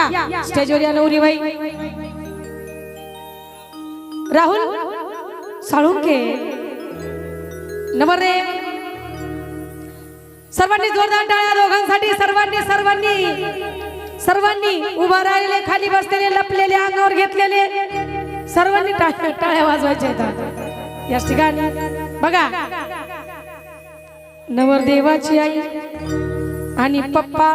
या. स्टेजवर या नवरीबाई राहुल साळुंके. नंबर रे सर्वांनी जोरदार टाळ्या दोघांसाठी. सर्वांनी सर्वांनी. सर्वांनी उभा राहिलेले खाली बसलेले लपलेले अंगावर घेतलेले. सर्वांनी टाळ्या वाजवायच्या आहेत याच ठिकाणी. बघा. नवरदेवाची आई आणि पप्पा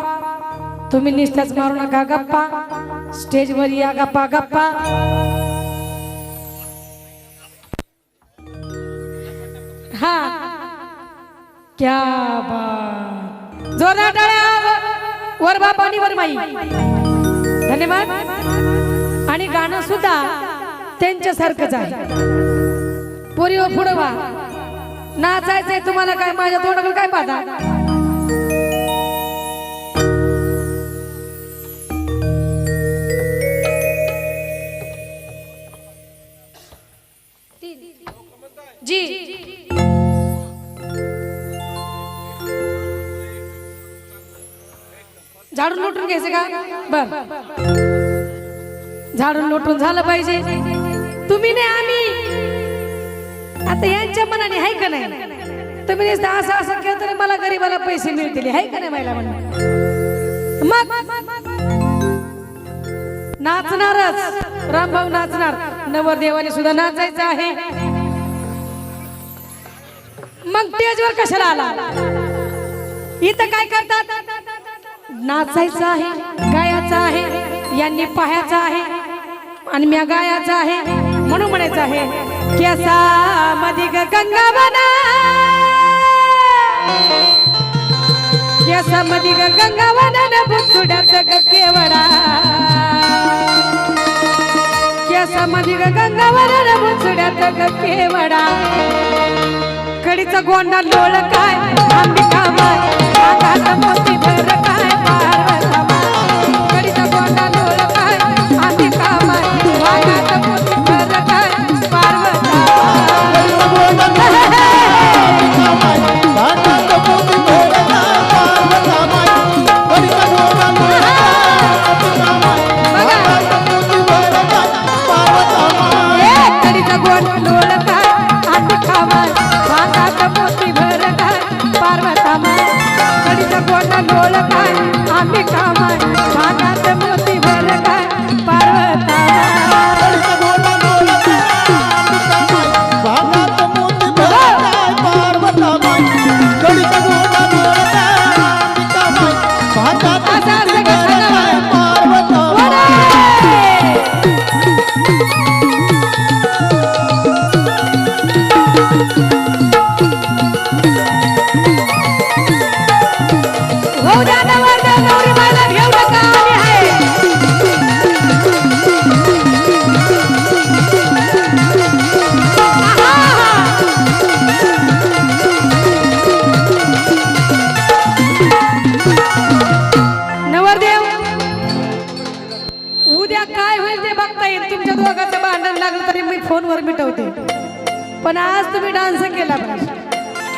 तुम्ही निष्ठाच मारू नका गप्पा. स्टेजवर या गप्पा गप्पा. हा. क्या बात. जोरदार टाळ्या वर बाप आणि वर माई. धन्यवाद. आणि गाणं सुद्धा त्यांच्यासारखंच आहे. पोरी व पुढं वा नाचायचंय तुम्हाला काय? माझ्या तोंडाकडे काय पाहता जी। झाडून लोटून घ्यायचं का? बर झाडून लोटून झालं पाहिजे. तुम्ही नाही आम्ही. आता यांच्या मनाने आहे का नाही? तुम्ही असं असं केलं तरी मला गरीबाला पैसे मिळतील. आहे का नाही महिला म्हणून? मग? नाचणारच. रामभाऊ नाचणार. नवरदेवाने सुद्धा नाचायचं आहे. मग स्टेजवर कशाला आला? इथं काय करतात? नाचायचं आहे गायाचं आहे यांनी पाहायचं आहे आणि मी गायाचं आहे म्हणून म्हणायचं आहे केसा मधी गंगा बना. केसा मधी गंगा बना बुचुड्यात केवडा. केसा मधी गंगा बना बुचुड्यात केवडा. घडीचा गोंडा लोळ काय अंबिका माय आकाश मोती भर काय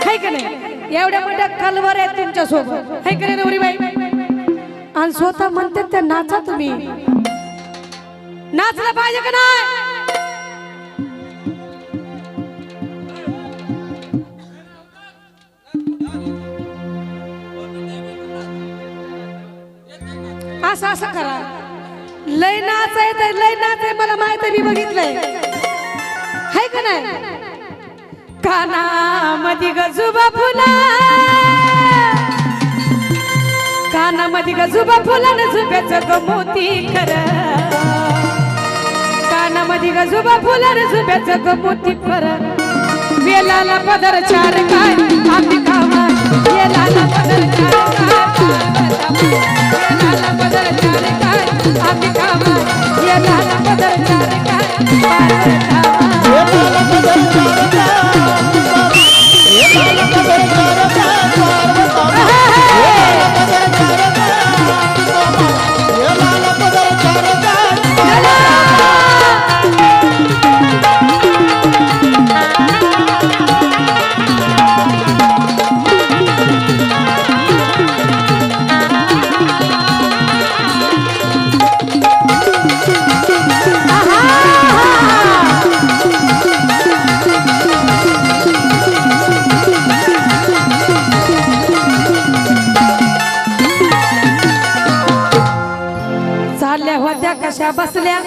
हाय का नाही? एवढ्या मोठ्या कलवर आहेत तुमच्यासोबत हाय का नाही नवरीबाई? आणि स्वतः म्हणते त्या नाचा तुम्ही. नाचलं पाहिजे का नाही? असं असं करा. लय नाच आहे तर लय नाच आहे मला माहीत आहे मी बघितलंय. हाय का नाही? काना मधी गजुबा फुला. काना मधी गजुबा फुला न झुब्याच गमोती कर काना मधी गजुबा फुला न झुब्याच गमोती मोती वेलाला पदर चार काय आम्ही कामा वेलाला पदर चालल्या होत्या कशा बसल्या?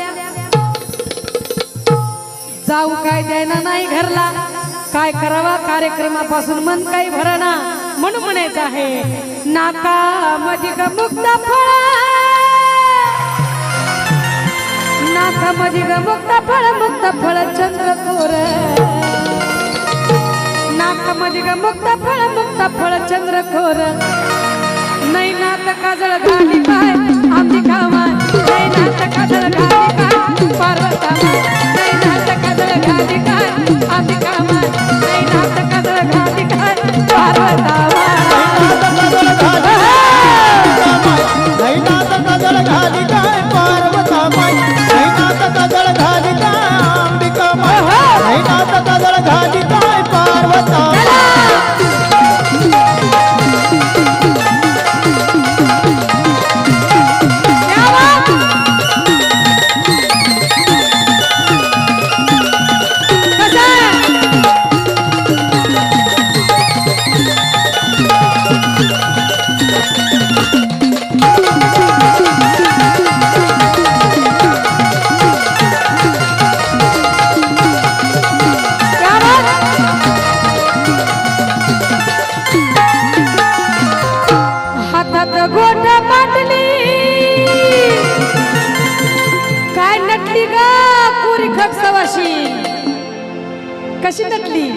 जाऊ काय द्यायला नाही घरला. काय करावा कार्यक्रमापासून मन काही भरणा म्हणून म्हणायचं आहे नाका मधी ग मुक्त फळ. नाका मधी ग मुक्त फळ मुक्त फळ चंद्रकोर नाका मधी ग मुक्त फळ मुक्त फळ चंद्रकोर नाही नात काजळ घाली काय आमची कामा पार्वता कशी नटली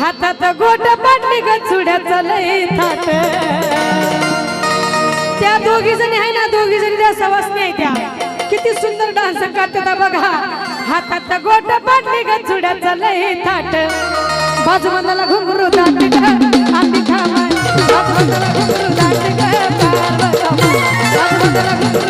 हातात गोट पाडली ग चुड्या लय थाट. त्या दोघी जणी आहे ना दोघी जणी त्या सवासनी आहे त्या. किती सुंदर डान्स करतात बघा. हातात गोट पाडली ग चुड्या लय थाट. बाजूबंदाला घुंगरू दाट ग. अंबिका माय बाजूबंदाला घुंगरू दाट ग. पार्वता माय. बाजूबंदाला घुंगरू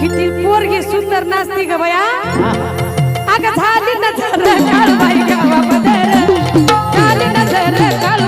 किती पोरगी सुंदर नाचती ग बया अगं झाली नजर. काळूबाई गावा झाली नजर. काळूबाई